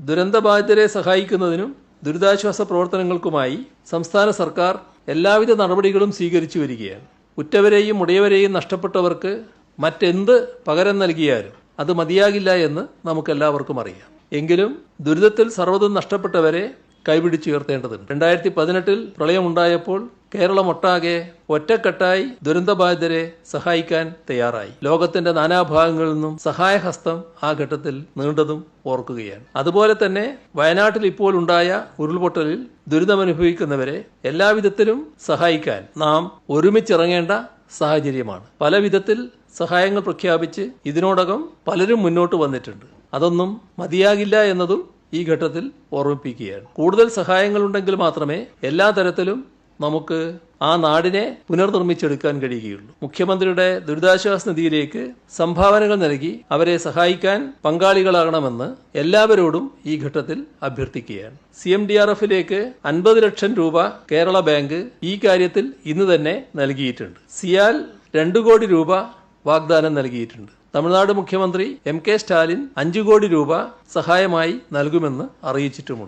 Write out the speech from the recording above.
ദുരന്തബാധിതരെ സഹായിക്കുന്നതിനും ദുരിതാശ്വാസ പ്രവർത്തനങ്ങൾക്കുമായി സംസ്ഥാന സർക്കാർ എല്ലാവിധ നടപടികളും സ്വീകരിച്ചു വരികയാണ്. ഉറ്റവരെയും ഉടയവരെയും നഷ്ടപ്പെട്ടവർക്ക് മറ്റെന്ത് പകരം നൽകിയാലും അത് മതിയാകില്ല എന്ന് നമുക്കെല്ലാവർക്കും അറിയാം. എങ്കിലും ദുരിതത്തിൽ സർവതും നഷ്ടപ്പെട്ടവരെ കൈപിടിച്ചുയർത്തേണ്ടതുണ്ട്. രണ്ടായിരത്തി പതിനെട്ടിൽ പ്രളയമുണ്ടായപ്പോൾ കേരളമൊട്ടാകെ ഒറ്റക്കെട്ടായി ദുരന്തബാധിതരെ സഹായിക്കാൻ തയ്യാറായി. ലോകത്തിന്റെ നാനാഭാഗങ്ങളിൽ നിന്നും സഹായഹസ്തം ആ ഘട്ടത്തിൽ നീണ്ടതും ഓർക്കുകയാണ്. അതുപോലെ തന്നെ വയനാട്ടിൽ ഇപ്പോൾ ഉണ്ടായ ഉരുൾപൊട്ടലിൽ ദുരിതമനുഭവിക്കുന്നവരെ എല്ലാവിധത്തിലും സഹായിക്കാൻ നാം ഒരുമിച്ചിറങ്ങേണ്ട സാഹചര്യമാണ്. പല വിധത്തിൽ സഹായങ്ങൾ പ്രഖ്യാപിച്ച് ഇതിനോടകം പലരും മുന്നോട്ട് വന്നിട്ടുണ്ട്. അതൊന്നും മതിയാകില്ല എന്നതും ഈ ഘട്ടത്തിൽ ഓർമ്മിപ്പിക്കുകയാണ്. കൂടുതൽ സഹായങ്ങളുണ്ടെങ്കിൽ മാത്രമേ എല്ലാ തരത്തിലും നമുക്ക് ആ നാടിനെ പുനർനിർമ്മിച്ചെടുക്കാൻ കഴിയുകയുള്ളൂ. മുഖ്യമന്ത്രിയുടെ ദുരിതാശ്വാസ നിധിയിലേക്ക് സംഭാവനകൾ നൽകി അവരെ സഹായിക്കാൻ പങ്കാളികളാകണമെന്ന് എല്ലാവരോടും ഈ ഘട്ടത്തിൽ അഭ്യർത്ഥിക്കുകയാണ്. സി എം ഡി ആർ എഫിലേക്ക് അൻപത് ലക്ഷം രൂപ കേരള ബാങ്ക് ഈ കാര്യത്തിൽ ഇന്ന് തന്നെ നൽകിയിട്ടുണ്ട്. സിയാൽ രണ്ടു കോടി രൂപ വാഗ്ദാനം നൽകിയിട്ടുണ്ട്. തമിഴ്നാട് മുഖ്യമന്ത്രി എം കെ സ്റ്റാലിൻ അഞ്ചു കോടി രൂപ സഹായമായി നൽകുമെന്ന് അറിയിച്ചിട്ടുമുണ്ട്.